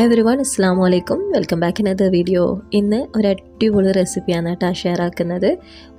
Hi every one അസ്സാം വലൈക്കും welcome back in other video ഇന്ന് ഒരു അടിപൊളി റെസിപ്പിയാണ് കേട്ടോ ഷെയർ ആക്കുന്നത്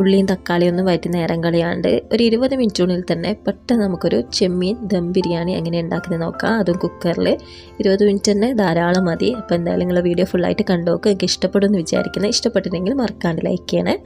ഉള്ളിയും തക്കാളിയും ഒന്നും വയറ്റി നേരം കളിയാണ്ട് ഒരു ഇരുപത് മിനിറ്റിനുള്ളിൽ തന്നെ പെട്ടെന്ന് നമുക്കൊരു ചെമ്മീൻ ദം ബിരിയാണി എങ്ങനെ ഉണ്ടാക്കുന്നത് നോക്കാം. അതും കുക്കറിൽ ഇരുപത് മിനിറ്റ് തന്നെ ധാരാളം മതി. അപ്പോൾ എന്തായാലും നിങ്ങൾ വീഡിയോ ഫുള്ളായിട്ട് കണ്ടു നോക്കുക എനിക്ക് ഇഷ്ടപ്പെടുമെന്ന് വിചാരിക്കുന്നത് ഇഷ്ടപ്പെട്ടിട്ടുണ്ടെങ്കിൽ മറക്കാണ്ട് ലൈക്ക് ചെയ്യണേ.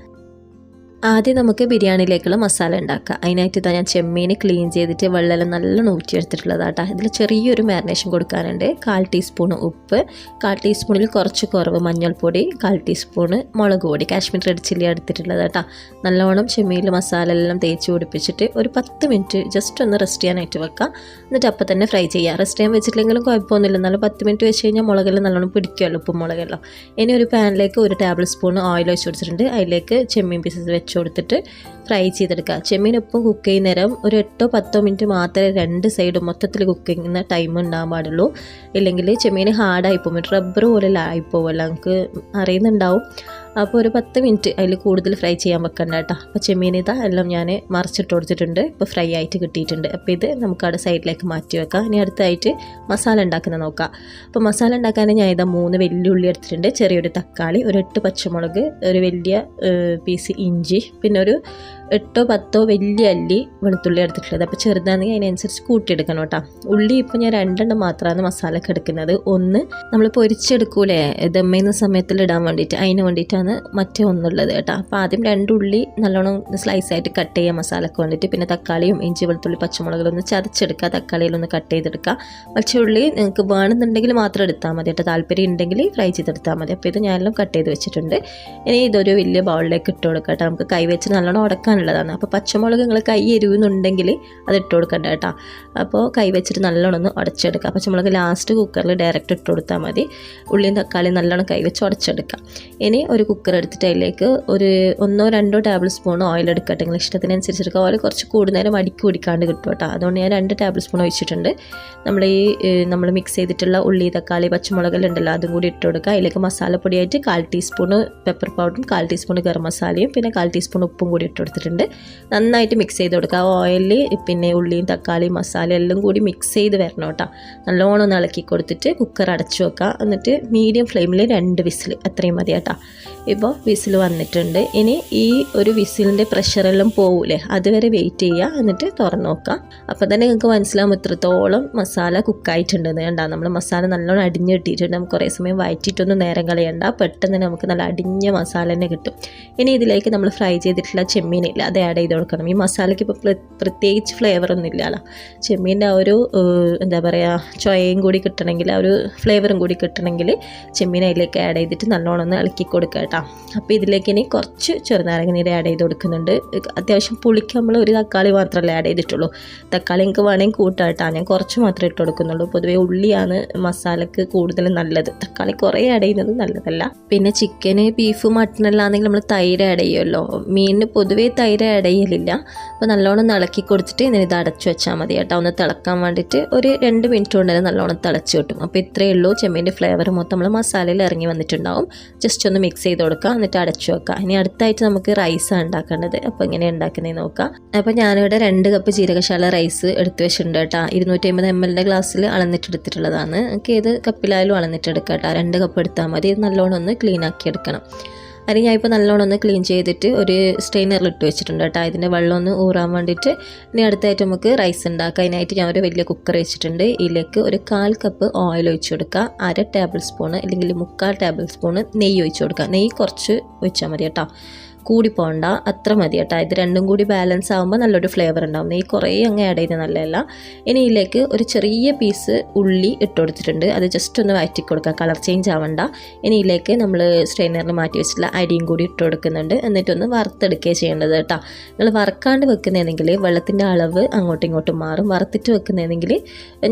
ആദ്യം നമുക്ക് ബിരിയാണിയിലേക്കുള്ള മസാല ഉണ്ടാക്കാം അതിനായിട്ട് ഞാൻ ചെമ്മീൻ ക്ലീൻ ചെയ്തിട്ട് വെള്ളം നല്ലോണം ഊറ്റിയെടുത്തിട്ടുള്ളതാട്ടോ ഇതിൽ ചെറിയൊരു മാരിനേഷൻ കൊടുക്കാനുണ്ട്. കാൽ ടീസ്പൂൺ ഉപ്പ് കാൽ ടീസ്പൂണിൽ കുറച്ച് കുറവ് മഞ്ഞൾപ്പൊടി കാൽ ടീസ്പൂൺ മുളക് പൊടി കാശ്മീർ റെഡ് ചില്ലി എടുത്തിട്ടുള്ളത് കേട്ടോ. നല്ലോണം ചെമ്മീനിൽ മസാല എല്ലാം തേച്ച് പിടിപ്പിച്ചിട്ട് ഒരു പത്ത് മിനിറ്റ് ജസ്റ്റ് ഒന്ന് റെസ്റ്റ് ചെയ്യാനായിട്ട് വെക്കാം എന്നിട്ട് അപ്പം തന്നെ ഫ്രൈ ചെയ്യുക. റെസ്റ്റ് ചെയ്യാൻ വെച്ചിട്ടില്ലെങ്കിലും കുഴപ്പമൊന്നുമില്ല. എന്നാലും പത്ത് മിനിറ്റ് വെച്ച് കഴിഞ്ഞാൽ മുളകെല്ലാം നല്ലോണം പിടിക്കുമല്ലോ ഉപ്പും മുളകെല്ലാം. ഇനി ഒരു പാനിലേക്ക് ഒരു ടേബിൾ സ്പൂൺ ഓയിൽ ഒഴിച്ച് കൊടുത്തിട്ടുണ്ട്. അതിലേക്ക് ചെമ്മീൻ പീസസ് വെച്ച് കൊടുത്തിട്ട് ഫ്രൈ ചെയ്തെടുക്കുക. ചെമ്മീൻ ഉപ്പും കുക്ക് ചെയ്യുന്ന നേരം ഒരു എട്ടോ പത്തോ മിനിറ്റ് മാത്രമേ രണ്ട് സൈഡും മൊത്തത്തിൽ കുക്ക് ചെയ്യുന്ന ടൈം ഉണ്ടാകാൻ പാടുള്ളൂ. ഇല്ലെങ്കിൽ ചെമ്മീൻ ഹാർഡായി പോകും റബ്ബർ പോലെ ആയിപ്പോവല്ല നമുക്ക് അറിയുന്നുണ്ടാവും. അപ്പോൾ ഒരു പത്ത് മിനിറ്റ് അതിൽ കൂടുതൽ ഫ്രൈ ചെയ്യാൻ വെക്കണ്ട കേട്ടോ. അപ്പോൾ ചെമ്മീനിത എല്ലാം ഞാൻ മറിച്ചിട്ട് കൊടുത്തിട്ടുണ്ട്. ഇപ്പോൾ ഫ്രൈ ആയിട്ട് കിട്ടിയിട്ടുണ്ട്. അപ്പോൾ ഇത് നമുക്ക് അവിടെ സൈഡിലേക്ക് മാറ്റി വെക്കാം. ഇനി അടുത്തായിട്ട് മസാല ഉണ്ടാക്കുന്ന നോക്കാം. അപ്പോൾ മസാല ഉണ്ടാക്കാൻ ഞാൻ ഇതാ മൂന്ന് വെല്ലുള്ളി എടുത്തിട്ടുണ്ട്. ചെറിയൊരു തക്കാളി ഒരു എട്ട് പച്ചമുളക് ഒരു വലിയ പീസ് ഇഞ്ചി പിന്നെ ഒരു എട്ടോ പത്തോ വലിയ അല്ലി വെളുത്തുള്ളി എടുത്തിട്ടുള്ളത്. അപ്പോൾ ചെറുതാണെങ്കിൽ അതിനനുസരിച്ച് കൂട്ടിയെടുക്കണം കേട്ടോ. ഉള്ളി ഇപ്പോൾ ഞാൻ രണ്ടെണ്ണം മാത്രമാണ് മസാലക്ക് എടുക്കുന്നത്. ഒന്ന് നമ്മൾ പൊരിച്ചെടുക്കൂലേ? ദമ്മയുന്ന സമയത്തിൽ ഇടാൻ വേണ്ടിയിട്ട് അതിന് വേണ്ടിയിട്ടാണ് മറ്റേ ഒന്നുള്ളത് കേട്ടോ. അപ്പോൾ ആദ്യം രണ്ട് ഉള്ളി നല്ലോണം സ്ലൈസ് ആയിട്ട് കട്ട് ചെയ്യുക മസാലക്ക് വേണ്ടിയിട്ട്. പിന്നെ തക്കാളിയും ഇഞ്ചി വെളുത്തുള്ളി പച്ചമുളകിലൊന്ന് ചതച്ചെടുക്കുക. തക്കാളിയിലൊന്ന് കട്ട് ചെയ്തെടുക്കുക. പക്ഷേ ഉള്ളി നിങ്ങൾക്ക് വേണമെന്നുണ്ടെങ്കിൽ മാത്രം എടുത്താൽ മതി കേട്ടോ. താല്പര്യം ഉണ്ടെങ്കിൽ ഫ്രൈ ചെയ്തെടുത്താൽ മതി. അപ്പോൾ ഇത് ഞാനെല്ലാം കട്ട് ചെയ്ത് വെച്ചിട്ടുണ്ട്. ഇനി ഇതൊരു വലിയ ബൗളിലേക്ക് ഇട്ട് കൊടുക്കാം കേട്ടോ. നമുക്ക് കൈ വെച്ച് നല്ലോണം ഉടക്കാനുള്ളതാണ് അപ്പോൾ പച്ചമുളക് നിങ്ങൾ കൈ എരിവുന്നുണ്ടെങ്കിൽ അത് ഇട്ട് കൊടുക്കണ്ട കേട്ടോ. അപ്പോൾ കൈ വെച്ചിട്ട് നല്ലോണം ഒന്ന് ഉടച്ചെടുക്കുക പച്ചമുളക് ലാസ്റ്റ് കുക്കറിൽ ഡയറക്റ്റ് ഇട്ട് കൊടുത്താൽ മതി. ഉള്ളിയും തക്കാളി നല്ലോണം കൈ വെച്ച് ഉടച്ചെടുക്കാം. ഇനി ഒരു കുക്കർ എടുത്തിട്ട് അതിലേക്ക് ഒരു ഒന്നോ രണ്ടോ ടേബിൾ സ്പൂൺ ഓയിൽ എടുക്കട്ടെ നിങ്ങൾ ഇഷ്ടത്തിനനുസരിച്ച് എടുക്കുക ഓയിൽ കുറച്ച് കൂടുതൽ നേരം അടിക്ക് പിടിക്കാണ്ട് കിട്ടും കേട്ടോ. അതുകൊണ്ട് ഞാൻ രണ്ട് ടേബിൾ സ്പൂൺ ഒഴിച്ചിട്ടുണ്ട്. നമ്മൾ ഈ നമ്മൾ മിക്സ് ചെയ്തിട്ടുള്ള ഉള്ളി തക്കാളി പച്ചമുളകെല്ലാം ഉണ്ടല്ലോ അതും കൂടി ഇട്ട് കൊടുക്കുക അതിലേക്ക് മസാലപ്പൊടിയായിട്ട് കാൽ ടീസ്പൂണ് പെപ്പർ പൗഡറും കാൽ ടീസ്പൂൺ ഗരം മസാലയും പിന്നെ കാൽ ടീസ്പൂൺ ഉപ്പും കൂടി ഇട്ട് കൊടുത്തിട്ടുണ്ട്. നന്നായിട്ട് മിക്സ് ചെയ്ത് കൊടുക്കുക. ഓയിലിൽ പിന്നെ ഉള്ളിയും തക്കാളിയും മസാല എല്ലാം കൂടി മിക്സ് ചെയ്ത് വരണം കേട്ടോ. നല്ലോണം ഒന്ന് ഇളക്കി കൊടുത്തിട്ട് കുക്കർ അടച്ചു വെക്കുക. എന്നിട്ട് മീഡിയം ഫ്ലെയിമിൽ രണ്ട് വിസിൽ അത്രയും മതി കേട്ടോ. ഇപ്പോൾ വിസിൽ വന്നിട്ടുണ്ട്. ഇനി ഈ ഒരു വിസിലിന്റെ പ്രഷറെല്ലാം പോകൂലേ അതുവരെ വെയിറ്റ് ചെയ്യുക എന്നിട്ട് തുറന്നു നോക്കുക അപ്പോൾ തന്നെ നിങ്ങൾക്ക് മനസ്സിലാവും ഇത്രത്തോളം മസാല കുക്കായിട്ടുണ്ടെന്ന് കണ്ടാ. നമ്മൾ മസാല നല്ലോണം അടിഞ്ഞ് കിട്ടിയിട്ടുണ്ട്. നമുക്ക് കുറേ സമയം വയറ്റിയിട്ടൊന്നും നേരം കളയണ്ട. പെട്ടെന്ന് നമുക്ക് നല്ല അടിഞ്ഞ മസാല തന്നെ കിട്ടും. ഇനി ഇതിലേക്ക് നമ്മൾ ഫ്രൈ ചെയ്തിട്ടുള്ള ചെമ്മീനില്ല അത് ആഡ് ചെയ്ത് കൊടുക്കണം. ഈ മസാലയ്ക്ക് ഇപ്പോൾ പ്രത്യേകിച്ച് ഫ്ലേവറൊന്നും ഇല്ലല്ലോ ചെമ്മീന്റെ ആ ഒരു എന്താ പറയുക ചൊയയും കൂടി കിട്ടണമെങ്കിൽ ആ ഒരു ഫ്ലേവറും കൂടി കിട്ടണമെങ്കിൽ ചെമ്മീൻ അതിലേക്ക് ആഡ് ചെയ്തിട്ട് നല്ലോണം ഒന്ന് ഇളക്കി കൊടുക്കുക കേട്ടോ. അപ്പോൾ ഇതിലേക്ക് ഇനി കുറച്ച് ചെറുനാരങ്ങ നീര് ആഡ് ചെയ്ത് കൊടുക്കുന്നുണ്ട്. അത്യാവശ്യം പുളിക്ക് നമ്മൾ ഒരു തക്കാളി മാത്രമല്ലേ ആഡ് ചെയ്തിട്ടുള്ളൂ. തക്കാളി എനിക്ക് വേണമെങ്കിൽ കൂട്ടായിട്ടാണ് കേട്ടോ. ഞാൻ കുറച്ച് മാത്രമേ ഇട്ട് കൊടുക്കുന്നുള്ളൂ. പൊതുവേ ഉള്ളിയാണ് മസാലക്ക് കൂടുതൽ നല്ലത്. തക്കാളി കുറേ ആഡ് ചെയ്യുന്നത് നല്ലതല്ല. പിന്നെ ചിക്കന് ബീഫ് മട്ടനെല്ലാം ആണെങ്കിൽ നമ്മൾ തൈര് ആഡ് ചെയ്യുമല്ലോ. മീനിന് പൊതുവേ തൈര് ആഡ് ചെയ്യലില്ല. അപ്പോൾ നല്ലോണം ഇളക്കി കൊടുത്തിട്ട് ഇത് അടച്ചു വെച്ചാൽ മതി കേട്ടോ. ഒന്ന് തിളക്കാൻ വേണ്ടിയിട്ട് ഒരു രണ്ട് മിനിറ്റ് കൊണ്ട് തന്നെ നല്ലോണം തിളച്ച് കിട്ടും. അപ്പോൾ ഇത്രയേ ഉള്ളൂ. ചെമ്മീന്റെ ഫ്ലേവർ മൊത്തം നമ്മൾ മസാലയിൽ ഇറങ്ങി വന്നിട്ടുണ്ടാവും. ജസ്റ്റ് ഒന്ന് മിക്സ് ചെയ്ത് കൊടുക്കുക എന്നിട്ട് അടച്ചു വെക്കുക. ഇനി അടുത്തായിട്ട് നമുക്ക് റൈസാണ് ഉണ്ടാക്കേണ്ടത്. അപ്പോൾ ഇങ്ങനെ ഉണ്ടാക്കുന്നത് നോക്കാം. അപ്പോൾ ഞാനിവിടെ രണ്ട് കപ്പ് ജീരകശാല റൈസ് എടുത്ത് വെച്ചിട്ടുണ്ട് കേട്ടോ. ഇരുന്നൂറ്റി അമ്പത് എം എല്ലിന്റെ ഗ്ലാസ്സിൽ അളന്നിട്ടെടുത്തിട്ടുള്ളതാണ്. നമുക്ക് ഏത് കപ്പിലായാലും അളന്നിട്ടെടുക്കാം കേട്ടോ. രണ്ട് കപ്പ് എടുത്താൽ മതി. നല്ലോണം ഒന്ന് ക്ലീൻ ആക്കി എടുക്കണം. അതിന് ഞാൻ ഇപ്പോൾ നല്ലോണം ഒന്ന് ക്ലീൻ ചെയ്തിട്ട് ഒരു സ്ട്രെയിനറിൽ ഇട്ട് വെച്ചിട്ടുണ്ട് കേട്ടോ. ഇതിന്റെ വെള്ളം ഒന്ന് ഊറാൻ വേണ്ടിയിട്ട് ഇനി അടുത്തായിട്ട് നമുക്ക് റൈസ് ഉണ്ടാക്കാം. അതിനായിട്ട് ഞാൻ ഒരു വലിയ കുക്കർ വെച്ചിട്ടുണ്ട്. ഇതിലേക്ക് ഒരു കാൽ കപ്പ് ഓയിൽ ഒഴിച്ച് കൊടുക്കുക അര ടേബിൾ സ്പൂണ് അല്ലെങ്കിൽ മുക്കാൽ ടേബിൾ സ്പൂണ് നെയ്യ് ഒഴിച്ച് കൊടുക്കുക നെയ്യ് കുറച്ച് ഒഴിച്ചാൽ മതി കേട്ടോ. കൂടി പോകണ്ട അത്ര മതി കേട്ടോ. ഇത് രണ്ടും കൂടി ബാലൻസ് ആകുമ്പോൾ നല്ലൊരു ഫ്ലേവർ ഉണ്ടാവും. നെയ്യ് കുറേ അങ്ങ് ആഡ് ചെയ്ത് നല്ലതല്ല. ഇനി ഇതിലേക്ക് ഒരു ചെറിയ പീസ് ഉള്ളി ഇട്ട് കൊടുത്തിട്ടുണ്ട്. അത് ജസ്റ്റ് ഒന്ന് വഴറ്റി കൊടുക്കുക കളർ ചേഞ്ച് ആവണ്ട. ഇനി ഇതിലേക്ക് നമ്മൾ സ്ട്രെയിനറിൽ മാറ്റി വെച്ചിട്ടുള്ള അരിയും കൂടി ഇട്ട് കൊടുക്കുന്നുണ്ട്. എന്നിട്ടൊന്ന് വറുത്തെടുക്കുകയാണ് ചെയ്യേണ്ടത് കേട്ടോ. നിങ്ങൾ വറക്കാണ്ട് വെക്കുന്നതെങ്കിൽ വെള്ളത്തിന്റെ അളവ് അങ്ങോട്ടും ഇങ്ങോട്ടും മാറും. വറുത്തിട്ട് വെക്കുന്നതെങ്കിൽ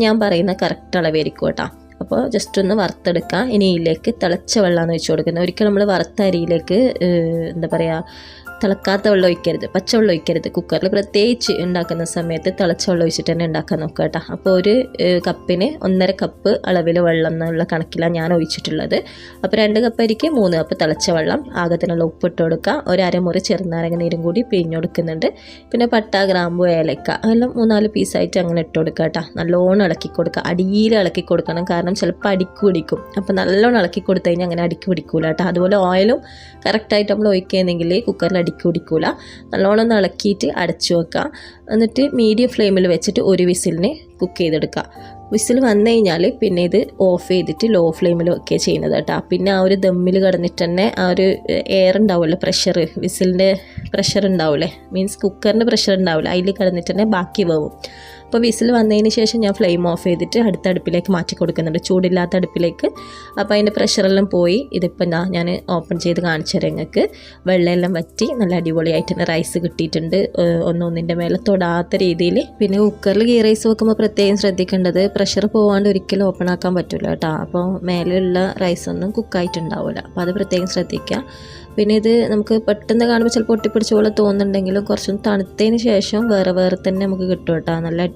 ഞാൻ പറയുന്ന കറക്റ്റ് അളവായിരിക്കും കേട്ടോ. അപ്പോൾ ജസ്റ്റ് ഒന്ന് വറുത്തെടുക്കാം. ഇനി ഇതിലേക്ക് തിളച്ച വെള്ളമാണ് വെച്ച് കൊടുക്കുന്നത്. ഒരിക്കലും നമ്മൾ വറുത്ത അരിയിലേക്ക് എന്താ പറയുക തിളക്കാത്ത വെള്ളം ഒഴിക്കരുത്. പച്ചവെള്ളം ഒഴിക്കരുത്. കുക്കറിൽ പ്രത്യേകിച്ച് ഉണ്ടാക്കുന്ന സമയത്ത് തിളച്ച വെള്ളം ഒഴിച്ചിട്ട് തന്നെ ഉണ്ടാക്കാൻ നോക്കുക കേട്ടോ. അപ്പോൾ ഒരു കപ്പിന് ഒന്നര കപ്പ് അളവിൽ വെള്ളം എന്നുള്ള കണക്കിലാണ് ഞാൻ ഒഴിച്ചിട്ടുള്ളത്. അപ്പോൾ രണ്ട് കപ്പ് അരിക്ക് മൂന്ന് കപ്പ് തിളച്ച വെള്ളം ആകത്തിനുള്ള ഉപ്പ് ഇട്ട് കൊടുക്കുക. ഒരു അരമുറി ചെറുനാരങ്ങ നീരും കൂടി പിഴിഞ്ഞ് കൊടുക്കുന്നുണ്ട്. പിന്നെ പട്ട ഗ്രാമ്പു ഏലക്ക അതെല്ലാം മൂന്നാൽ പീസായിട്ട് അങ്ങനെ ഇട്ട് കൊടുക്കുക കേട്ടോ. നല്ലോണം ഇളക്കി കൊടുക്കുക. അടിയിൽ ഇളക്കി കൊടുക്കണം. കാരണം ചിലപ്പോൾ അടിക്ക് പിടിക്കും. അപ്പോൾ നല്ലോണം ഇളക്കി കൊടുത്തു കഴിഞ്ഞാൽ അങ്ങനെ അടിക്ക് പിടിക്കൂല കേട്ടോ. അതുപോലെ ഓയിലും കറക്റ്റായിട്ട് നമ്മൾ ഒഴിക്കുകയാണെങ്കിൽ കുക്കറിൽ അടിക്ക് നല്ലോണം ഒന്ന് ഇളക്കിയിട്ട് അടച്ചു വെക്കുക. എന്നിട്ട് മീഡിയം ഫ്ലെയിമിൽ വെച്ചിട്ട് ഒരു വിസിലിന് കുക്ക് ചെയ്തെടുക്കുക. വിസിൽ വന്നു കഴിഞ്ഞാൽ പിന്നെ ഇത് ഓഫ് ചെയ്തിട്ട് ലോ ഫ്ലെയിമിൽ ഒക്കെ ചെയ്യുന്നത് കേട്ടോ. പിന്നെ ആ ഒരു ദമ്മിൽ കിടന്നിട്ട് തന്നെ ആ ഒരു എയർ ഉണ്ടാവുമല്ലോ പ്രഷർ വിസിലിന്റെ പ്രഷർ ഉണ്ടാവില്ലേ മീൻസ് കുക്കറിന്റെ പ്രഷർ ഉണ്ടാവില്ല. അതിൽ കിടന്നിട്ട് തന്നെ ബാക്കി വേവും. അപ്പോൾ വിസിൽ വന്നതിന് ശേഷം ഞാൻ ഫ്ലെയിം ഓഫ് ചെയ്തിട്ട് അടുത്ത അടുപ്പിലേക്ക് മാറ്റി കൊടുക്കുന്നുണ്ട്. ചൂടില്ലാത്ത അടുപ്പിലേക്ക്. അപ്പോൾ അതിന്റെ പ്രഷറെല്ലാം പോയി. ഇതിപ്പോൾ എന്താ ഞാൻ ഓപ്പൺ ചെയ്ത് കാണിച്ചു നിങ്ങൾക്ക്. വെള്ളമെല്ലാം വറ്റി നല്ല അടിപൊളിയായിട്ട് തന്നെ റൈസ് കിട്ടിയിട്ടുണ്ട്. ഒന്നൊന്നിന്റെ മേലെ തൊടാത്ത രീതിയിൽ. പിന്നെ കുക്കറിൽ ഗീ റൈസ് വെക്കുമ്പോൾ പ്രത്യേകം ശ്രദ്ധിക്കേണ്ടത് പ്രഷർ പോകാണ്ട് ഒരിക്കലും ഓപ്പൺ ആക്കാൻ പറ്റില്ല കേട്ടോ. അപ്പോൾ മേലെയുള്ള റൈസൊന്നും കുക്കായിട്ടുണ്ടാവില്ല അപ്പോൾ അത് പ്രത്യേകം ശ്രദ്ധിക്കുക. പിന്നെ ഇത് നമുക്ക് പെട്ടെന്ന് കാണുമ്പോൾ ചിലപ്പോൾ ഒട്ടിപ്പിടിച്ച പോലെ തോന്നുന്നുണ്ടെങ്കിലും കുറച്ചൊന്ന് തണുത്തതിന് ശേഷം വേറെ വേറെ തന്നെ നമുക്ക് കിട്ടും കേട്ടോ. നല്ല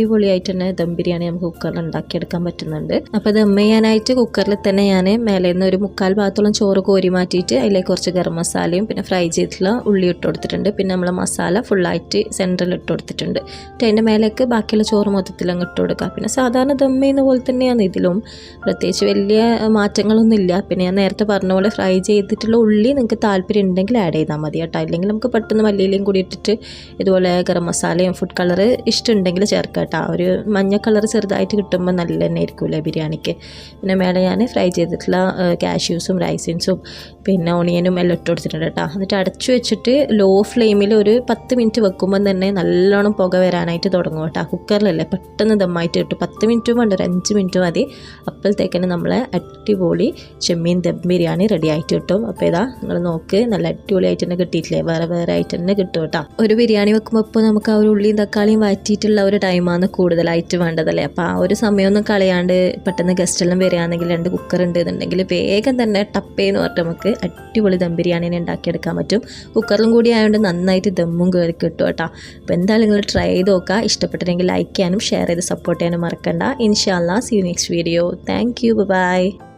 അടിപൊളിയായിട്ട് തന്നെ ദം ബിരിയാണി നമുക്ക് കുക്കറിൽ ഉണ്ടാക്കിയെടുക്കാൻ പറ്റുന്നുണ്ട്. അപ്പോൾ ദം ചെയ്യാനായിട്ട് കുക്കറിൽ തന്നെ ഞാൻ മേലെ നിന്ന് ഒരു മുക്കാൽ ഭാഗത്തോളം ചോറ് കോരി മാറ്റിയിട്ട് അതിലേക്ക് കുറച്ച് ഗരം മസാലയും പിന്നെ ഫ്രൈ ചെയ്തിട്ടുള്ള ഉള്ളി ഇട്ട് കൊടുത്തിട്ടുണ്ട്. പിന്നെ നമ്മൾ മസാല ഫുള്ളായിട്ട് സെന്ററിൽ ഇട്ട് കൊടുത്തിട്ടുണ്ട്. എന്നിട്ട് അതിന്റെ മേലേക്ക് ബാക്കിയുള്ള ചോറ് മൊത്തത്തിൽ അങ്ങ് ഇട്ട് കൊടുക്കുക. പിന്നെ സാധാരണ ദം ചെയ്യുന്ന പോലെ തന്നെയാണ് ഇതിലും. പ്രത്യേകിച്ച് വലിയ മാറ്റങ്ങളൊന്നും ഇല്ല. പിന്നെ ഞാൻ നേരത്തെ പറഞ്ഞ പോലെ ഫ്രൈ ചെയ്തിട്ടുള്ള ഉള്ളി നിങ്ങൾക്ക് താല്പര്യം ഉണ്ടെങ്കിൽ ആഡ് ചെയ്താൽ മതി കേട്ടോ. അല്ലെങ്കിൽ നമുക്ക് പെട്ടെന്ന് മല്ലിയിലയും കൂടി ഇട്ടിട്ട് ഇതുപോലെ ഗരം മസാലയും ഫുഡ് കളർ ഇഷ്ടമുണ്ടെങ്കിൽ ചേർക്കാം കേട്ടോ. ഒരു മഞ്ഞ കളർ ചെറുതായിട്ട് കിട്ടുമ്പോൾ നല്ല തന്നെ ആയിരിക്കുമല്ലേ ബിരിയാണിക്ക്. പിന്നെ മേലെ ഞാൻ ഫ്രൈ ചെയ്തിട്ടുള്ള കാഷ്യൂസും റൈസിൻസും പിന്നെ ഓണിയനും എല്ലാം ഇട്ട് കൊടുത്തിട്ടുണ്ട് കേട്ടോ. എന്നിട്ട് അടച്ചു വെച്ചിട്ട് ലോ ഫ്ലെയിമിൽ ഒരു പത്ത് മിനിറ്റ് വെക്കുമ്പോൾ തന്നെ നല്ലോണം പുക വരാനായിട്ട് തുടങ്ങും കേട്ടോ. കുക്കറിലല്ലേ പെട്ടെന്ന് ദമ്മായിട്ട് കിട്ടും. പത്ത് മിനിറ്റും വേണ്ട ഒരു അഞ്ച് മിനിറ്റ് മതി. അപ്പോഴത്തേക്കിന് നമ്മളെ അടിപൊളി ചെമ്മീൻ ദം ബിരിയാണി റെഡി ആയിട്ട് കിട്ടും. അപ്പോൾ ഇതാ നിങ്ങൾ നോക്ക് നല്ല അടിപൊളിയായിട്ട് തന്നെ കിട്ടിയിട്ടില്ലേ? വേറെ വേറെ ആയിട്ട് തന്നെ കിട്ടും കേട്ടോ. ഒരു ബിരിയാണി വെക്കുമ്പോൾ ഇപ്പോൾ നമുക്ക് ആ ഒരു ഉള്ളിയും തക്കാളിയും വാറ്റിയിട്ടുള്ള ഒരു ടൈമാണ് കൂടുതലായിട്ട് വേണ്ടതല്ലേ? അപ്പോൾ ആ ഒരു സമയമൊന്നും കളയാണ്ട് പെട്ടെന്ന് ഗസ്റ്റെല്ലാം വരികയാണെങ്കിൽ രണ്ട് കുക്കർ ഉണ്ട് എന്നുണ്ടെങ്കിൽ വേഗം തന്നെ ടപ്പേന്ന് പറഞ്ഞിട്ട് നമുക്ക് അടിപൊളി ദം ബിരിയാണിനെ ഉണ്ടാക്കിയെടുക്കാൻ പറ്റും. കുക്കറിലും കൂടി ആയതുകൊണ്ട് നന്നായിട്ട് ദമ്മും കയറി കിട്ടും കേട്ടോ. അപ്പോൾ എന്തായാലും നിങ്ങൾ ട്രൈ ചെയ്ത് നോക്കുക. ഇഷ്ടപ്പെട്ടിട്ടുണ്ടെങ്കിൽ ലൈക്ക് ചെയ്യാനും ഷെയർ ചെയ്ത് സപ്പോർട്ട് ചെയ്യാനും മറക്കണ്ട. ഇൻഷാല്ലാ see you next video thank you bye